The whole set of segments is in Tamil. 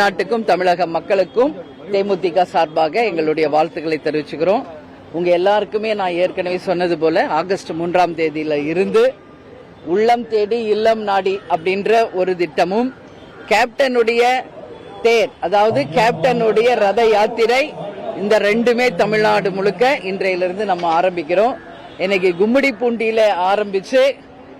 நாட்டுக்கும் தமிழக மக்களுக்கும் தேமுதிக சார்பாக எங்களுடைய வாழ்த்துக்களை தெரிவிச்சுக்கிறோம். உங்க எல்லாருக்குமே நான் ஏற்கனவே சொன்னது போல ஆகஸ்ட் மூன்றாம் தேதியில இருந்து உள்ளம் தேடி இல்லம் நாடி அப்படின்ற ஒரு திட்டமும் கேப்டனுடைய தேர் அதாவது கேப்டனுடைய ரத யாத்திரை இந்த ரெண்டுமே தமிழ்நாடு முழுக்க இன்றையிலிருந்து நம்ம ஆரம்பிக்கிறோம். இன்னைக்கு கும்மிடி பூண்டியில ஆரம்பிச்சு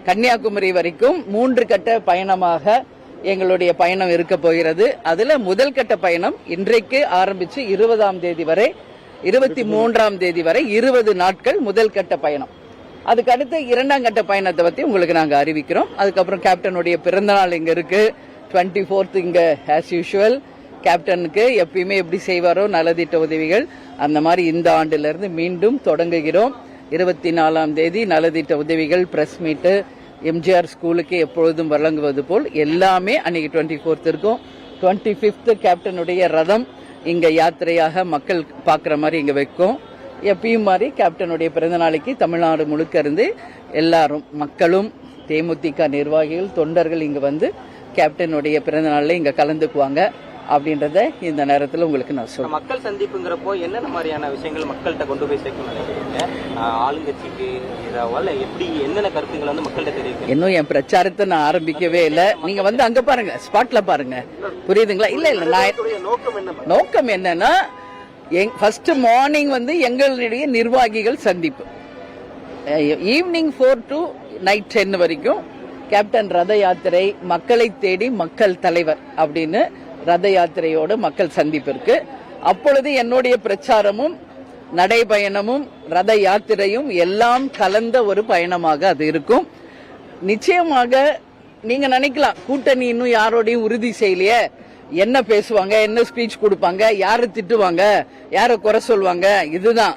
கன்னியாகுமரி வரைக்கும் மூன்று கட்ட பயணமாக எங்களுடைய பயணம் இருக்க போகிறது. அதுல முதல் கட்ட பயணம் இன்றைக்கு ஆரம்பிச்சு இருபதாம் தேதி வரை இருபத்தி மூன்றாம் தேதி வரை இருபது நாட்கள் முதல் கட்ட பயணம். அதுக்கு அடுத்து இரண்டாம் கட்ட பயணத்தை பத்தி உங்களுக்கு நாங்க அறிவிக்கிறோம். அதுக்கப்புறம் கேப்டனுடைய பிறந்தநாள் இங்க இருக்கு. டுவெண்ட்டி ஃபோர்த் இங்க ஆஸ் யூஷுவல் கேப்டனுக்கு எப்பயுமே எப்படி செய்வாரோ நலத்திட்ட உதவிகள் அந்த மாதிரி இந்த ஆண்டுல இருந்து மீண்டும் தொடங்குகிறோம். இருபத்தி நாலாம் தேதி நலத்திட்ட உதவிகள் பிரஸ் மீட்டு எம்ஜிஆர் ஸ்கூலுக்கு எப்பொழுதும் வழங்குவது போல் எல்லாமே அன்னைக்கு டுவெண்ட்டி ஃபோர்த் இருக்கும். டுவெண்ட்டி ஃபிஃப்த் கேப்டனுடைய ரதம் இங்க யாத்திரையாக மக்கள் பார்க்குற மாதிரி இங்க வைக்கும். எப்பயும் மாதிரி கேப்டனுடைய பிறந்த நாளைக்கு தமிழ்நாடு முழுக்க இருந்து எல்லாரும் மக்களும் தேமுதிக நிர்வாகிகள் தொண்டர்கள் இங்க வந்து கேப்டனுடைய பிறந்த நாளில் இங்க கலந்துக்குவாங்க. அப்படின்றத இந்த நேரத்தில் உங்களுக்கு நான் சொல்றேன். மக்கள் சந்திப்புங்கிறப்போ என்னென்ன மாதிரியான விஷயங்கள் மக்கள்கிட்ட கொண்டு போய் சேர்க்கணும்னு நினைக்கிறீங்க? ஆளுங்கட்சிக்கு இதாவல எப்படி என்னென்ன கருத்துக்களை வந்து மக்கள்கிட்ட தெரிவிக்கணும் இன்னும் என் பிரச்சாரத்தை நான் ஆரம்பிக்கவே இல்லை. நீங்க வந்து அங்க பாருங்க ஸ்பாட்ல பாருங்க. புரியுதுங்களா? இல்ல இல்ல நான் நோக்கம் என்ன நோக்கம் என்னன்னா ஃபர்ஸ்ட் மார்னிங் வந்து எங்களுடைய நிர்வாகிகள் சந்திப்பு. Evening four to night ten வரைக்கும் கேப்டன் ரத யாத்திரை மக்களை தேடி மக்கள் தலைவர் அப்படின்னு ரத யாத்திரையோடு மக்கள் சந்திப்பிற்கு. அப்பொழுது என்னுடைய பிரச்சாரமும் நடைபயணமும் ரத யாத்திரையும் எல்லாம் கலந்த ஒரு பயணமாக அது இருக்கும். நிச்சயமாக நீங்க நினைக்கலாம் கூட்டணி இன்னும் யாரோடையும் உறுதி செய்யலையே? என்ன பேசுவாங்க என்ன ஸ்பீச் கொடுப்பாங்க யாரு திட்டுவாங்க யார குறை சொல்லுவாங்க இதுதான்.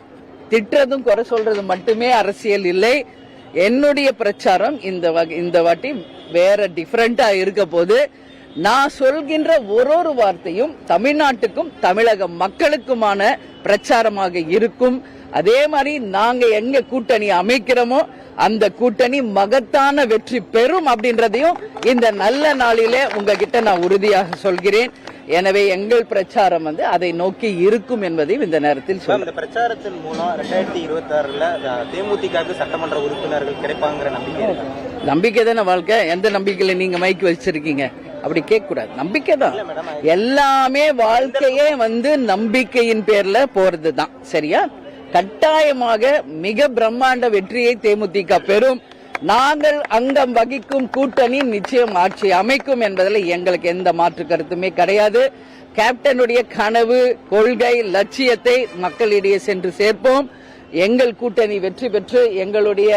திட்டுறதும் குறை சொல்றது மட்டுமே அரசியல் இல்லை. என்னுடைய பிரச்சாரம் இந்த வகை- இந்த வாட்டி வேற டிஃபரெண்டா இருக்க போது நான் சொல்கின்ற ஒரு ஒரு வார்த்தையும் தமிழ்நாட்டுக்கும் தமிழக மக்களுக்குமான பிரச்சாரமாக இருக்கும். அதே மாதிரி நாங்க எங்க கூட்டணி அமைக்கிறோமோ அந்த கூட்டணி மகத்தான வெற்றி பெறும் அப்படின்றதையும் இந்த நல்ல நாளிலே உங்ககிட்ட நான் உறுதியாக சொல்கிறேன். எனவே எங்கள் பிரச்சாரம் வந்து அதை நோக்கி இருக்கும் என்பதையும் இந்த நேரத்தில் சொல்றேன் இந்த பிரச்சாரத்தின் மூலம் ரெண்டாயிரத்தி இருபத்தி ஆறுல தேமுதிகவுக்கு சட்டமன்ற உறுப்பினர்கள் கிடைப்பாங்கிற நம்பிக்கை நம்பிக்கை தானே வாழ்க்கை? எந்த நம்பிக்கையில நீங்க மைக்கு வச்சிருக்கீங்க? அப்படி கேட்க கூடாது நம்பிக்கை தான் எல்லாமே வாழ்க்கையே வந்து நம்பிக்கையின் பேர்ல போறது தான் சரியா? கட்டாயமாக மிக பிரம்மாண்ட வெற்றியை தேமுதிக பெறும். நாங்கள் அங்கம் வகிக்கும் கூட்டணி நிச்சயம் ஆட்சி அமைக்கும் என்பதில் எங்களுக்கு எந்த மாற்று கருத்துமே கிடையாது. கேப்டனுடைய கனவு கொள்கை லட்சியத்தை மக்களிடையே சென்று சேர்ப்போம். எங்கள் கூட்டணி வெற்றி பெற்று எங்களுடைய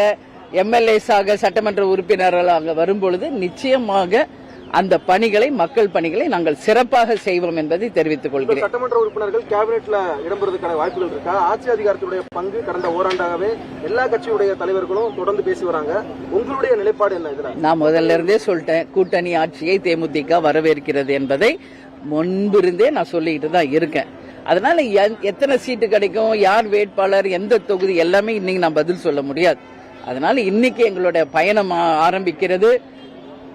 எம்எல்ஏஸாக சட்டமன்ற உறுப்பினர்களாக வரும்பொழுது நிச்சயமாக அந்த பணிகளை மக்கள் பணிகளை நாங்கள் சிறப்பாக செய்வோம் என்பதை தெரிவித்துக் கொள்கிறேன். சட்டமன்ற உறுப்பினர்கள் கேபினெட்ல இடம்பெறதுக்கான வாய்ப்புகள் இருக்கா? ஆட்சி அதிகாரத்துடைய பங்கு கடந்த ஓராண்டாகவே எல்லா கட்சியுடைய தலைவர்களும் தொடர்ந்து பேசி வராங்க. உங்களுடைய நிலைப்பாடு என்ன இதுல? நான் முதல்ல இருந்தே சொல்லிட்டேன் கூட்டணி ஆட்சியை தேமுதிக வரவேற்கிறது என்பதை முன்பிருந்தே நான் சொல்லிக்கிட்டு தான் இருக்கேன். அதனால எத்தனை சீட்டு கிடைக்கும் யார் வேட்பாளர் எந்த தொகுதி எல்லாமே இன்னைக்கு நான் பதில் சொல்ல முடியாது. அதனால இன்னைக்கு எங்களுடைய பயணம் ஆரம்பிக்கிறது.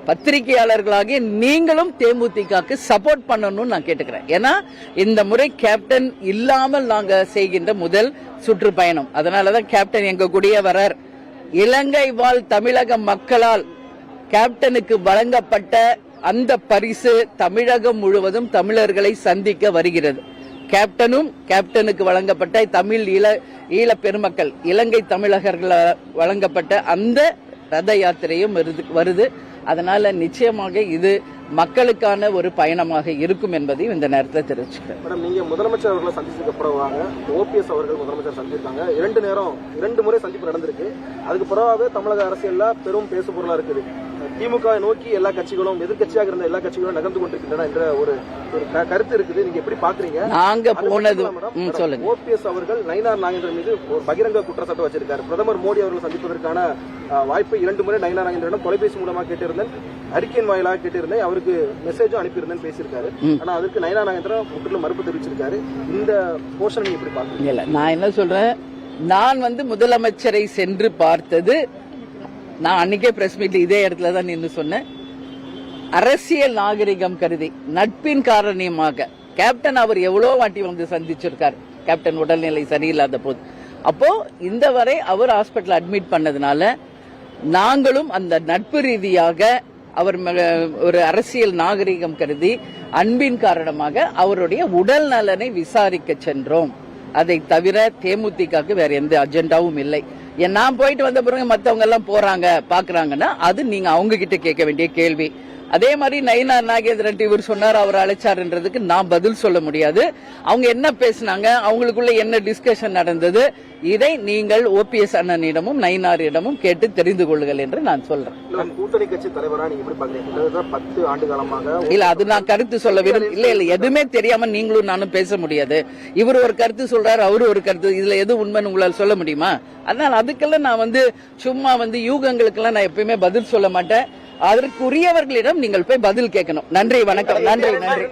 பத்திரிகையாளர்களாகிய நீங்களும் தேமுதிகக்கு சப்போர்ட் பண்ணணும்னு நான் கேட்டுக்கிறேன். ஏன்னா இந்த முறை கேப்டன் இல்லாமல் நாங்கள் செய்கின்ற முதல் சுற்றுப்பயணம். அதனாலதான் கேப்டன் எங்க கூடிய வரார். இலங்கை வாழ் தமிழக மக்களால் கேப்டனுக்கு வழங்கப்பட்ட அந்த பரிசு தமிழகம் முழுவதும் தமிழர்களை சந்திக்க வருகிறது. கேப்டனும் கேப்டனுக்கு வழங்கப்பட்ட தமிழ் ஈழ ஈழ பெருமக்கள் இலங்கை தமிழகர்கள் வழங்கப்பட்ட அந்த ரத யாத்திரையும் வருது- வருது. அதனால நிச்சயமாக இது மக்களுக்கான ஒரு பயணமாக இருக்கும் என்பதையும் இந்த நேரத்தில் தெரிவிச்சுக்கிறேன். மேடம் நீங்க முதலமைச்சர் அவர்களை சந்திச்சதுக்கு பிறவாக ஓபிஎஸ் அவர்கள் முதலமைச்சர் சந்திச்சிருக்காங்க. இரண்டு நேரம் இரண்டு முறை சந்திப்பு நடந்திருக்கு. அதுக்கு பிறகு தமிழக அரசியல்ல பெரும் பேசு பொருளா இருக்குது. திமுக நோக்கி எல்லா கட்சிகளும் எதிர்க்கட்சியாக இருந்த எல்லா கட்சிகளும் நகர்ந்து கொண்டிருக்கின்றன என்ற ஒரு ஒரு கருத்து இருக்குது. நீங்க எப்படி பாக்குறீங்க? நாங்க போனது சொல்லுங்க. ஓபிஎஸ் அவர்கள் நயினார் நாகேந்திரன் மீது ஒரு பகிரங்க குற்றச்சாட்டு வச்சிருக்காரு. பிரதமர் மோடி அவர்கள் சந்திப்பதற்கான வாய்ப்பை இரண்டு முறை நயினார் நாகேந்திரனிடம் தொலைபேசி மூலமா கேட்டிருந்தேன். அறிக்கையின் வாயிலாக கேட்டிருந்தேன். அவருக்கு மெசேஜும் அனுப்பியிருந்தேன் பேசியிருக்காரு. ஆனா அதுக்கு நயினார் நாகேந்திரன் முற்றிலும் மறுப்பு தெரிவிச்சிருக்காரு. இந்த போர்ஷன் நீங்க எப்படி பாக்குறீங்க? நான் என்ன சொல்றேன்? நான் வந்து முதலமைச்சரை சென்று பார்த்தது நான் அன்னைக்கே பிரஸ் மீட் இதே இடத்துல தான் நின்று சொன்னேன். அரசியல் நாகரிகம் கருதி நட்பின் காரணமாக கேப்டன் அவர் எவ்வளோ வாட்டி வந்து சந்திச்சிருக்கார். கேப்டன் உடல்நிலை சரியில்லாத போது. அப்போ இந்த வரை அவர் ஹாஸ்பிட்டல் அட்மிட் பண்ணதுனால நாங்களும் அந்த நட்பு ரீதியாக அவர் ஒரு அரசியல் நாகரிகம் கருதி அன்பின் காரணமாக அவருடைய உடல் நலனை விசாரிக்க சென்றோம். அதை தவிர தேமுதிகக்கு வேற எந்த அஜெண்டாவும் இல்லை. நான் போயிட்டு வந்த பிறகு மத்தவங்க எல்லாம் போறாங்க பாக்குறாங்கன்னா அது நீங்க அவங்க கிட்ட கேட்க வேண்டிய கேள்வி. அதே மாதிரி நயினார் நாகேந்திரன் இவர் சொன்னார் அவர் அழைச்சாருன்றதுக்கு நான் பதில் சொல்ல முடியாது. அவங்க என்ன பேசினாங்க அவங்களுக்குள்ள என்ன டிஸ்கஷன் நடந்தது இதை நீங்கள் ஓபிஎஸ் அண்ணனிடமும் நயினாரிடமும் கேட்டு தெரிந்து கொள்ளுங்கள் என்று நான் சொல்றேன். இல்ல, கூட்டணி கட்சி தலைவரா நீங்க பத்து ஆண்டு காலமாக இல்ல அது நான் கருத்து சொல்ல விரும்ப இல்ல இல்ல எதுவுமே தெரியாம நீங்களும் நானும் பேச முடியாது. இவர் ஒரு கருத்து சொல்றாரு அவரு ஒரு கருத்து இதுல எது உண்மைன்னு உங்களால சொல்ல முடியுமா? அதனால அதுக்கெல்லாம் நான் வந்து சும்மா வந்து யூகங்களுக்கெல்லாம் நான் எப்பயுமே பதில் சொல்ல மாட்டேன். அதற்குரியவர்களிடம் நீங்கள் போய் பதில் கேட்கணும். நன்றி வணக்கம். நன்றி நன்றி.